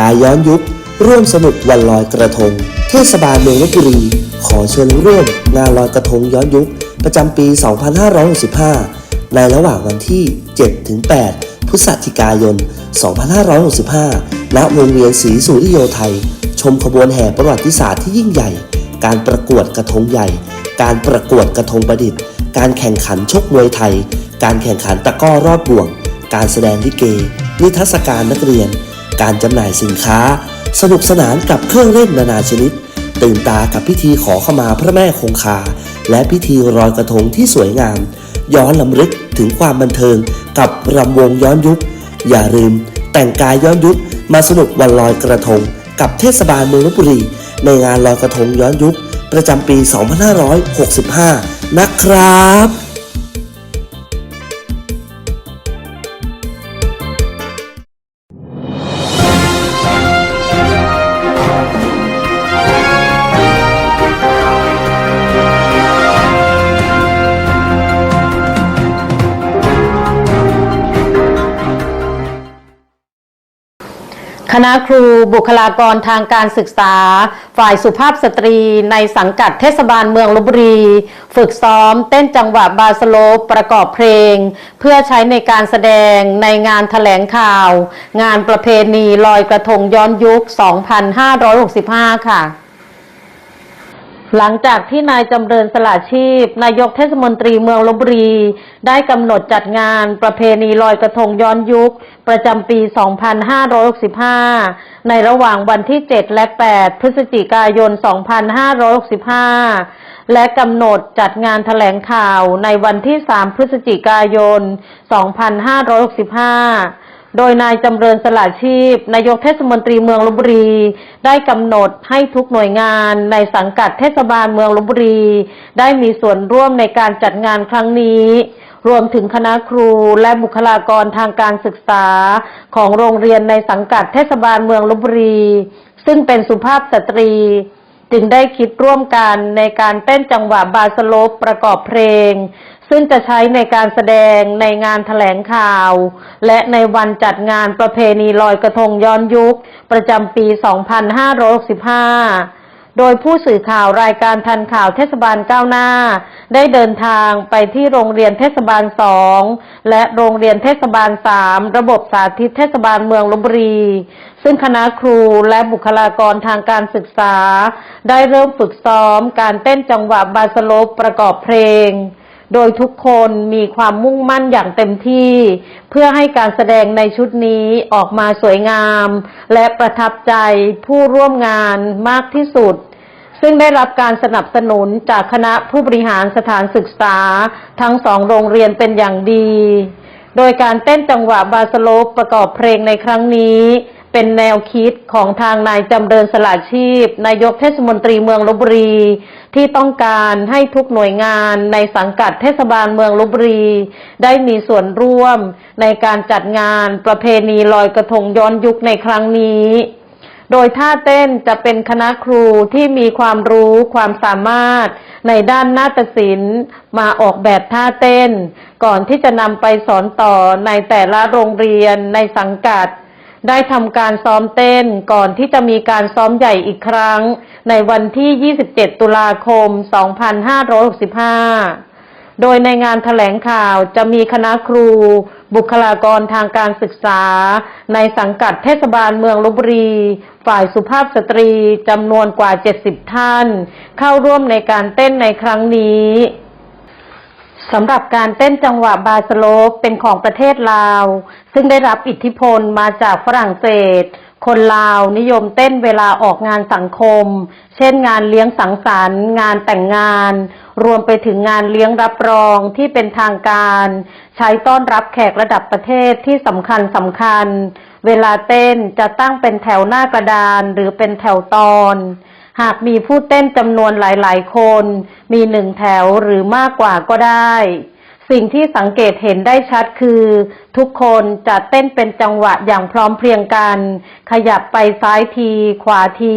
กายย้อนยุค ร่วมสนุกวันลอยกระทง เทศบาลเมืองลบบุรี ขอเชิญร่วมงานลอยกระทงย้อนยุค ประจำปี 2565 ในระหว่างวันที่ 7-8 พฤศจิกายน 2565 ณ วงเวียนศรีสุริโยไทย ชมขบวนแห่ประวัติศาสตร์ที่ยิ่งใหญ่ การประกวดกระทงใหญ่ การประกวดกระทงประดิษฐ์ การแข่งขันชกมวยไทย การแข่งขันตะก้อรอบบ่วง การแสดงลิเก นิทรรศการนักเรียน การจำหน่ายสินค้า สนุกสนานกับเครื่องเล่นนานาชนิด ตื่นตากับพิธีขอขมาพระแม่คงคา และพิธีรอยกระทงที่สวยงาม ย้อนลำลึกถึงความบันเทิงกับรำวงย้อนยุค อย่าลืม แต่งกายย้อนยุคมาสนุกวันลอยกระทง กับเทศบาลเมืองลบบุรี ในงานลอยกระทงย้อนยุค ประจำปี 2565 นะครับ คณะครูบุคลากรทางการศึกษา ฝ่ายสุภาพสตรีในสังกัดเทศบาลเมืองลบบุรี ฝึกซ้อมเต้นจังหวะบาสโลปประกอบเพลง เพื่อใช้ในการแสดงในงานถแถลงข่าว งานประเพณีลอยกระทงย้อนยุค 2565 ค่ะ หลังจากที่นายจำเริญสละชีพ นายกเทศมนตรีเมืองลบบุรี ได้กำหนดจัดงานประเพณีลอยกระทงย้อนยุค ประจำปี 2565 ในระหว่างวันที่ 7 และ 8 พฤศจิกายน 2565 และกำหนดจัดงานแถลงข่าวในวันที่ 3 พฤศจิกายน 2565 โดยนายจำเริญสละชีพ นายกเทศมนตรีเมืองลบบุรี ได้กำหนดให้ทุกหน่วยงานในสังกัดเทศบาลเมืองลบบุรี ได้มีส่วนร่วมในการจัดงานครั้งนี้ รวมถึงคณะครูและบุคลากรทางการศึกษาของโรงเรียนในสังกัดเทศบาลเมืองลบบุรี ซึ่งเป็นสุภาพสตรี จึงได้คิดร่วมกันในการเต้นจังหวะบาสโลปประกอบเพลง ซึ่งจะใช้ในการแสดงในงานแถลงข่าว และในวันจัดงานประเพณีลอยกระทงย้อนยุค ประจำปี 2565โดยผู้สื่อข่าวรายการทันข่าวเทศบาลก้าวหน้า ได้เดินทางไปที่โรงเรียนเทศบาล2และโรงเรียนเทศบาล3ระบบสาธิตเทศบาลเมืองลบบุรี ซึ่งคณะครูและบุคลากรทางการศึกษา ได้เริ่มฝึกซ้อมการเต้นจังหวะบาสโลปประกอบเพลง โดยทุกคนมีความมุ่งมั่นอย่างเต็มที่ เพื่อให้การแสดงในชุดนี้ออกมาสวยงาม และประทับใจผู้ร่วมงานมากที่สุดซึ่งได้รับการสนับสนุนจากคณะผู้บริหารสถานศึกษา ทั้งสองโรงเรียนเป็นอย่างดี โดยการเต้นจังหวะบาสโลปประกอบเพลงในครั้งนี้ เป็นแนวคิดของทางนายจำเริญสละชีพ นายกเทศมนตรีเมืองลบบุรี ที่ต้องการให้ทุกหน่วยงานในสังกัดเทศบาลเมืองลบบุรี ได้มีส่วนร่วมในการจัดงานประเพณีลอยกระทงย้อนยุคในครั้งนี้ โดยท่าเต้นจะเป็นคณะครูที่มีความรู้ความสามารถในด้านนาฏศิลป์มาออกแบบท่าเต้น ก่อนที่จะนำไปสอนต่อในแต่ละโรงเรียนในสังกัด ได้ทำการซ้อมเต้นก่อนที่จะมีการซ้อมใหญ่อีกครั้ง ในวันที่ 27 ตุลาคม 2565 โดยในงานแถลงข่าวจะมีคณะครู บุคลากรทางการศึกษา ในสังกัดเทศบาลเมืองลบบุรี ฝ่ายสุภาพสตรีจำนวนกว่า 70 ท่าน เข้าร่วมในการเต้นในครั้งนี้ สำหรับการเต้นจังหวะบาสโลปเป็นของประเทศลาว ซึ่งได้รับอิทธิพลมาจากฝรั่งเศส คนลาวนิยมเต้นเวลาออกงานสังคม เช่นงานเลี้ยงสังสรรค์ งานแต่งงาน รวมไปถึงงานเลี้ยงรับรองที่เป็นทางการ ใช้ต้อนรับแขกระดับประเทศที่สำคัญสำคัญ เวลาเต้นจะตั้งเป็นแถวหน้ากระดานหรือเป็นแถวตอน หากมีผู้เต้นจำนวนหลาย ๆ คน มีหนึ่งแถวหรือมากกว่าก็ได้ สิ่งที่สังเกตเห็นได้ชัดคือ ทุกคนจะเต้นเป็นจังหวะอย่างพร้อมเพรียงกัน ขยับไปซ้ายที ขวาที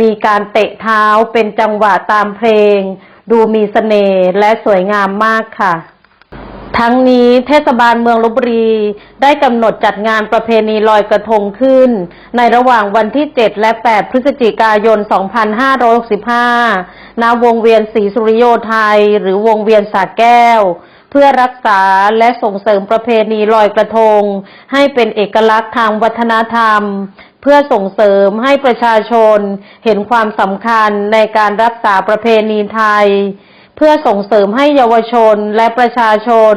มีการเตะเท้าเป็นจังหวะตามเพลง ดูมีเสน่ห์และสวยงามมากค่ะ ทั้งนี้เทศบาลเมืองลบบุรี ได้กำหนดจัดงานประเพณีลอยกระทงขึ้น ในระหว่างวันที่ 7 และ 8 พฤศจิกายน 2565 ณ วงเวียนศรีสุริโยไทย หรือวงเวียนสาแก้ว เพื่อรักษาและส่งเสริมประเพณีลอยกระทง ให้เป็นเอกลักษณ์ทางวัฒนธรรม เพื่อส่งเสริมให้ประชาชนเห็นความสำคัญในการรักษาประเพณีไทย พื่อส่งเสริมให้เยาวชนและประชาชน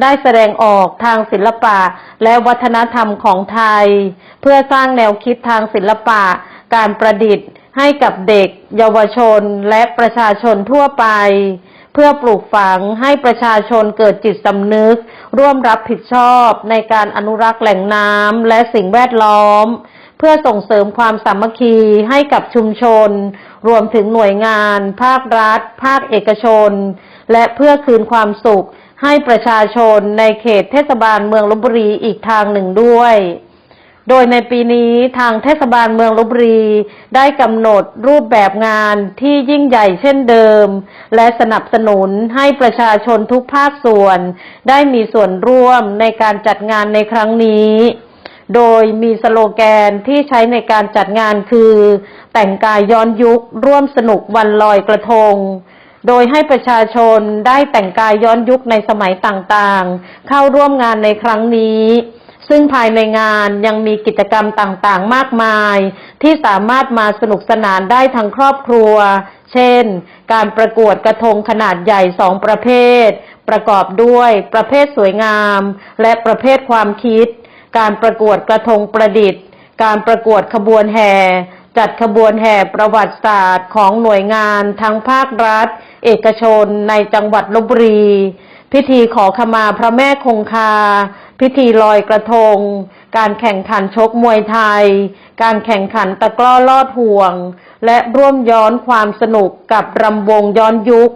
ได้แสดงออกทางศิลปะและวัฒนธรรมของไทย เพื่อสร้างแนวคิดทางศิลปะ การประดิษฐ์ ให้กับเด็ก เยาวชนและประชาชนทั่วไป เพื่อปลูกฝังให้ประชาชนเกิดจิตสำนึก ร่วมรับผิดชอบในการอนุรักษ์แหล่งน้ำและสิ่งแวดล้อม เพื่อส่งเสริมความสามัคคีให้กับชุมชน รวมถึงหน่วยงาน ภาครัฐ ภาคเอกชน และเพื่อคืนความสุข ให้ประชาชนในเขตเทศบาลเมืองลบบุรีอีกทางหนึ่งด้วย โดยในปีนี้ทางเทศบาลเมืองลบบุรีได้กำหนดรูปแบบงานที่ยิ่งใหญ่เช่นเดิม และสนับสนุนให้ประชาชนทุกภาคส่วน ได้มีส่วนร่วมในการจัดงานในครั้งนี้ โดยมีสโลแกนที่ใช้ในการจัดงานคือ แต่งกายย้อนยุค ร่วมสนุกวันลอยกระทง โดยให้ประชาชนได้แต่งกายย้อนยุคในสมัยต่างๆ เข้าร่วมงานในครั้งนี้ ซึ่งภายในงานยังมีกิจกรรมต่างๆ มากมาย ที่สามารถมาสนุกสนานได้ทั้งครอบครัว เช่น การประกวดกระทงขนาดใหญ่สองประเภท ประกอบด้วยประเภทสวยงาม และประเภทความคิด การประกวดกระทงประดิษฐ์ การประกวดขบวนแห่ จัดขบวนแห่ประวัติศาสตร์ของหน่วยงานทั้งภาครัฐ เอกชนในจังหวัดลบบุรี พิธีขอขมาพระแม่คงคา พิธีลอยกระทง การแข่งขันชกมวยไทย การแข่งขันตะกร้อลอดห่วง และร่วมย้อนความสนุกกับรำวงย้อนยุค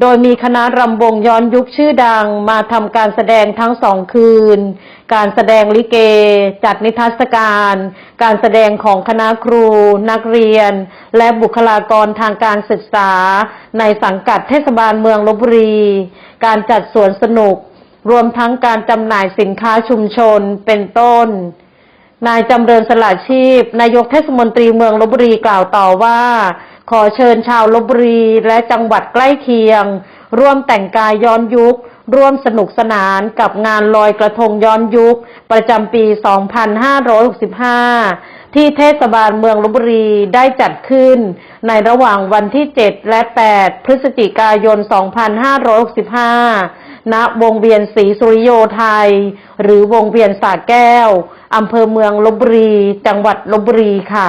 โดยมีคณะรำวงย้อนยุคชื่อดังมาทำการแสดงทั้งสองคืน การแสดงลิเก จัดนิทรรศการ การแสดงของคณะครู นักเรียน และบุคลากรทางการศึกษา ในสังกัดเทศบาลเมืองลบบุรี การจัดสวนสนุก รวมทั้งการจำหน่ายสินค้าชุมชนเป็นต้น นายจำเริญสละชีพ นายกเทศมนตรีเมืองลบบุรีกล่าวต่อว่า ขอเชิญชาวลบบุรีและจังหวัดใกล้เคียง ร่วมแต่งกายย้อนยุค ร่วมสนุกสนานกับงานลอยกระทงย้อนยุค ประจำปี 2565 ที่เทศบาลเมืองลบบุรีได้จัดขึ้น ในระหว่างวันที่ 7 และ 8 พฤศจิกายน 2565 ณ วงเวียนศรีสุริโยไทย หรือวงเวียนสาแก้ว อำเภอเมืองลบบุรี จังหวัดลบบุรีค่ะ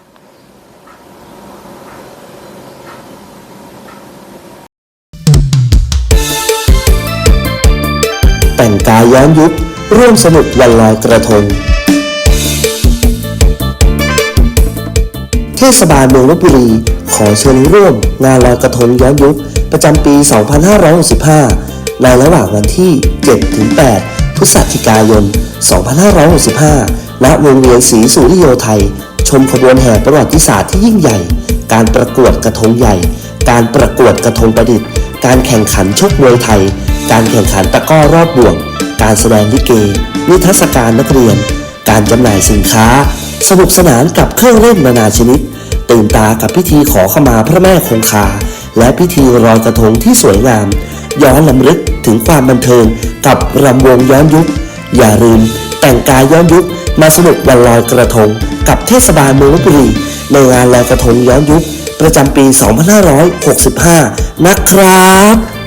แต่งกายย้อนยุค ร่วมสนุกวันลอยกระทง เทศบาลเมืองลบบุรี ขอเชิญร่วมงานลอยกระทงย้อนยุค ประจำปี 2565 ในระหว่างวันที่ 7-8 พฤศจิกายน 2565ณวงเวียนศรีสุริโยไทย ชมขบวนแห่ประวัติศาสตร์ที่ยิ่งใหญ่ การประกวดกระทงใหญ่ การประกวดกระทงประดิษฐ์ การแข่งขันชกมวยไทยการแข่งขันตะก้อรอบบ่วง การแสดงลิเก นิทรรศการนักเรียน การจำหน่ายสินค้า สนุกสนานกับเครื่องเล่นนานาชนิด ตื่นตากับพิธีขอขมาพระแม่คงคา และพิธีลอยกระทงที่สวยงาม ย้อนลำลึกถึงความบันเทิงกับรำวงย้อนยุค อย่าลืมแต่งกายย้อนยุคมาสนุกวันลอยกระทง กับเทศบาลเมืองลบบุรีในงานลอยกระทงย้อนยุค ประจำปี 2565 นะครับ